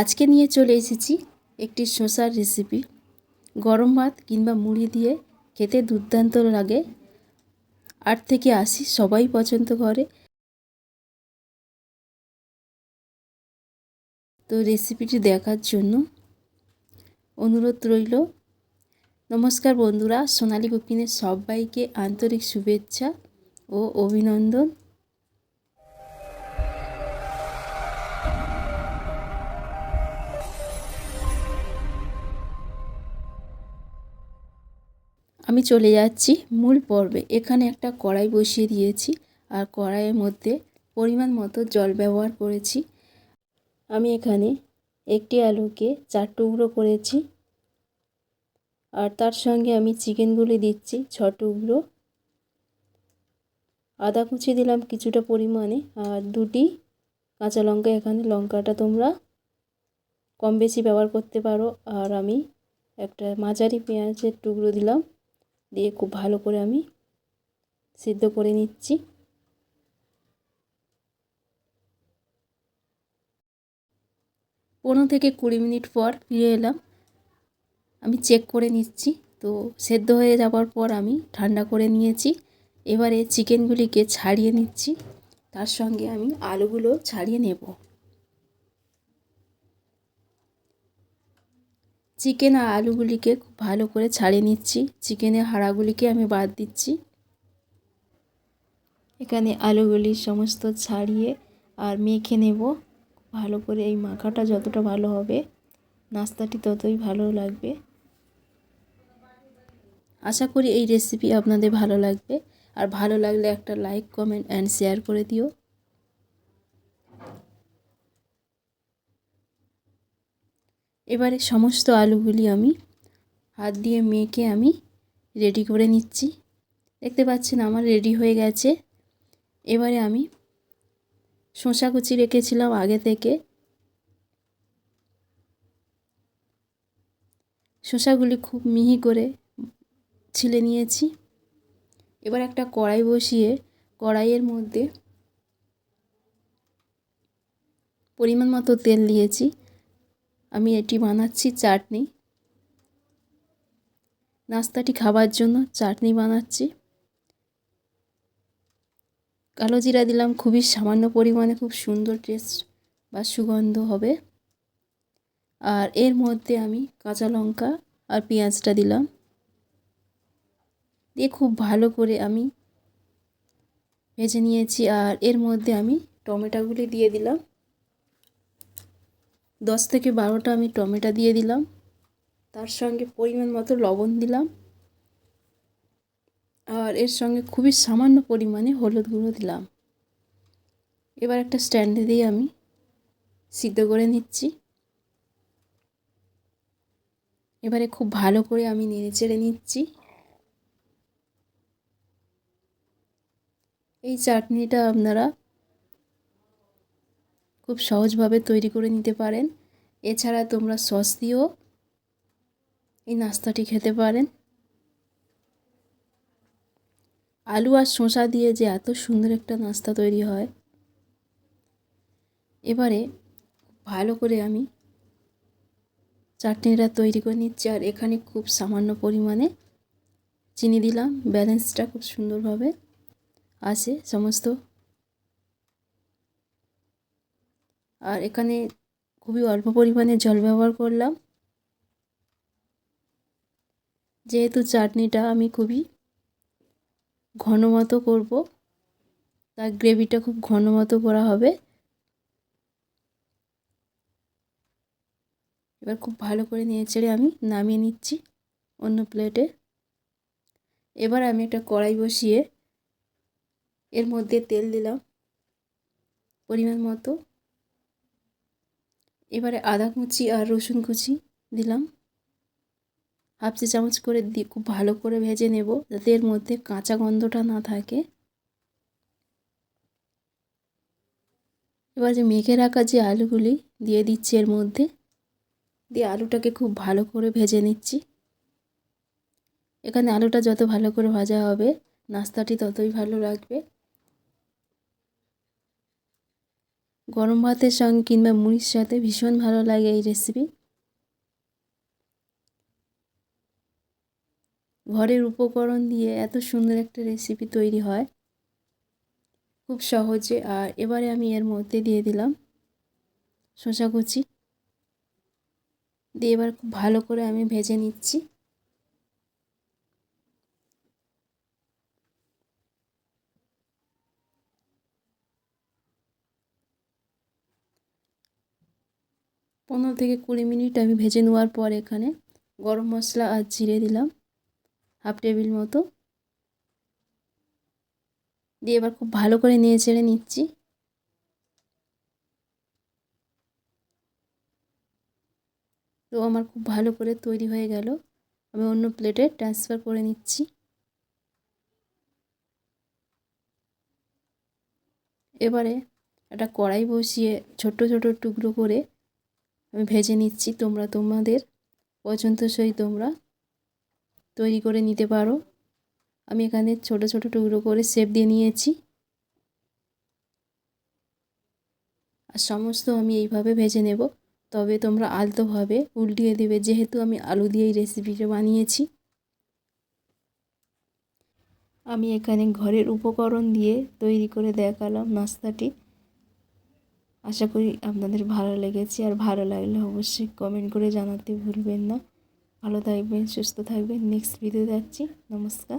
আজকে নিয়ে চলে এসেছি একটি শসার রেসিপি গরম ভাত কিংবা মুড়ি দিয়ে খেতে দুর্দান্ত লাগে। আট থেকে আশি সবাই পছন্দ করে। তো রেসিপিটি দেখার জন্য অনুরোধ রইল। নমস্কার বন্ধুরা, সোনালি কুকিংয়ের সবাইকে আন্তরিক শুভেচ্ছা ও অভিনন্দন। আমি চলে যাচ্ছি মূল পর্বে। এখানে একটা কড়াই বসিয়ে দিয়েছি আর কড়াইয়ের মধ্যে পরিমাণ মতো জল ব্যবহার করেছি। আমি এখানে একটি আলুকে চার টুকরো করেছি আর তার সঙ্গে আমি চিকেনগুলি দিচ্ছি ছ টুকরো। আদা কুচি দিলাম কিছুটা পরিমাণে আর দুটি কাঁচা লঙ্কা। এখানে লঙ্কাটা তোমরা কম বেশি ব্যবহার করতে পারো। আর আমি একটা মাঝারি পেঁয়াজের টুকরো দিলাম। দিয়ে খুব ভালো করে আমি সিদ্ধ করে নিচ্ছি। পনেরো থেকে কুড়ি মিনিট পর ফিরে এলাম। আমি চেক করে নিচ্ছি, তো সেদ্ধ হয়ে যাওয়ার পর আমি ঠান্ডা করে নিয়েছি। এবারে চিকেনগুলিকে ছাড়িয়ে নিচ্ছি, তার সঙ্গে আমি আলুগুলো ছাড়িয়ে নেব। চিকেন আর আলুগুলিকে খুব ভালো করে ছাড়িয়ে নিচ্ছি। চিকেনের হাড়াগুলিকে আমি বাদ দিচ্ছি। এখানে আলুগুলি সমস্ত ছাড়িয়ে আর মেখে নেব। ভালো করে এই মাখাটা যতটা ভালো হবে। নাস্তাটি ততই ভালো লাগবে। আশা করি এই রেসিপি আপনাদের ভালো লাগবে। আর ভালো লাগলে একটা লাইক কমেন্ট অ্যান্ড শেয়ার করে দিও। এবারে সমস্ত আলুগুলি আমি হাত দিয়ে মেখে আমি রেডি করে নিচ্ছি। দেখতে পাচ্ছেন আমার রেডি হয়ে গেছে। এবারে আমি শসা কুচি রেখেছিলাম আগে থেকে। শসাগুলি খুব মিহি করে ছিলে নিয়েছি। এবার একটা কড়াই বসিয়ে কড়াইয়ের মধ্যে পরিমাণ মতো তেল দিয়েছি। আমি এটি বানাচ্ছি চাটনি। নাস্তাটি খাবার জন্য চাটনি বানাচ্ছি। কালো জিরা দিলাম, খুবই সামান্য পরিমাণে, খুব সুন্দর টেস্ট বা সুগন্ধ হবে। আর এর মধ্যে আমি কাঁচা লঙ্কা আর পেঁয়াজটা দিলাম। দিয়ে খুব ভালো করে আমি ভেজে নিয়েছি, আর এর মধ্যে আমি টমেটোগুলি দিয়ে দিলাম। দশ থেকে বারোটা আমি টমেটো দিয়ে দিলাম। তার সঙ্গে পরিমাণ মতো লবণ দিলাম। আর এর সঙ্গে খুবই সামান্য পরিমাণে হলুদ গুঁড়ো দিলাম। এবার একটা স্ট্যান্ডে দিয়ে আমি সিদ্ধ করে নিচ্ছি। এবারে খুব ভালো করে আমি নেড়ে চেড়ে নিচ্ছি। এই চাটনিটা আপনারা খুব সহজভাবে তৈরি করে নিতে পারেন। এছাড়া তোমরা সস দিয়েও এই নাস্তাটি খেতে পারেন। আলু আর শসা দিয়ে যে এত সুন্দর একটা নাস্তা তৈরি হয়। এবারে ভালো করে আমি চাটনিটা তৈরি করে নিচ্ছি আর এখানে খুব সামান্য পরিমাণে চিনি দিলাম। ব্যালেন্সটা খুব সুন্দরভাবে আসে সমস্ত আর এখানে খুবই অল্প পরিমাণে জল ব্যবহার করলাম। যেহেতু চাটনিটা আমি খুবই ঘন মতো করব, তার গ্রেভিটা খুব ঘন মতো করা হবে। এবার খুব ভালো করে নিয়ে চেড়ে আমি নামিয়ে নিচ্ছি অন্য প্লেটে। এবার আমি একটা কড়াই বসিয়ে এর মধ্যে তেল দিলাম পরিমাণ মতো। এবারে আদা কুচি আর রসুন কুচি দিলাম। হাফ চা চামচ করে দিয়ে খুব ভালো করে ভেজে নেব যাতে এর মধ্যে কাঁচা গন্ধটা না থাকে। এবার যে মেখে রাখা যে আলুগুলি দিয়ে দিচ্ছি এর মধ্যে, দিয়ে আলুটাকে খুব ভালো করে ভেজে নিচ্ছি। এখানে আলুটা যত ভালো করে ভাজা হবে, নাস্তাটি ততই ভালো লাগবে। গরম ভাতের সঙ্গে কিংবা মুড়ির সাথে ভীষণ ভালো লাগে এই রেসিপি ঘরের উপকরণ দিয়ে এত সুন্দর একটা রেসিপি তৈরি হয়। খুব সহজে আর এবারে আমি এর মধ্যে দিয়ে দিলাম শসা কুচি। দিয়ে এবার খুব ভালো করে আমি ভেজে নিচ্ছি। পনেরো থেকে কুড়ি মিনিট আমি ভেজে নেওয়ার পর এখানে গরম মশলা আর জিরে দিলাম, হাফ টেবিল মতো। দিয়ে এবার খুব ভালো করে নিয়ে চেড়ে নিচ্ছি। তো আমার খুব ভালো করে তৈরি হয়ে গেল। আমি অন্য প্লেটে ট্রান্সফার করে নিচ্ছি। এবারে একটা কড়াই বসিয়ে ছোট ছোট টুকরো করে আমি ভেজে নিচ্ছি, তোমরা তোমাদের পছন্দসই তোমরা তৈরি করে নিতে পারো। আমি এখানে ছোট ছোট টুকরো করে শেপ দিয়ে নিয়েছি। আর সমস্ত আমি এইভাবে ভেজে নেব। তবে তোমরা আলতোভাবে উল্টিয়ে দেবে, যেহেতু আমি আলু দিয়ে এই রেসিপিটা বানিয়েছি। আমি এখানে ঘরের উপকরণ দিয়ে তৈরি করে দেখালাম নাস্তাটি। আশা করি আপনাদের ভালো লেগেছে। আর ভালো লাগলে অবশ্যই কমেন্ট করে জানাতে ভুলবেন না। ভালো থাকবেন, সুস্থ থাকবেন। নেক্সট ভিডিও যাচ্ছি নমস্কার।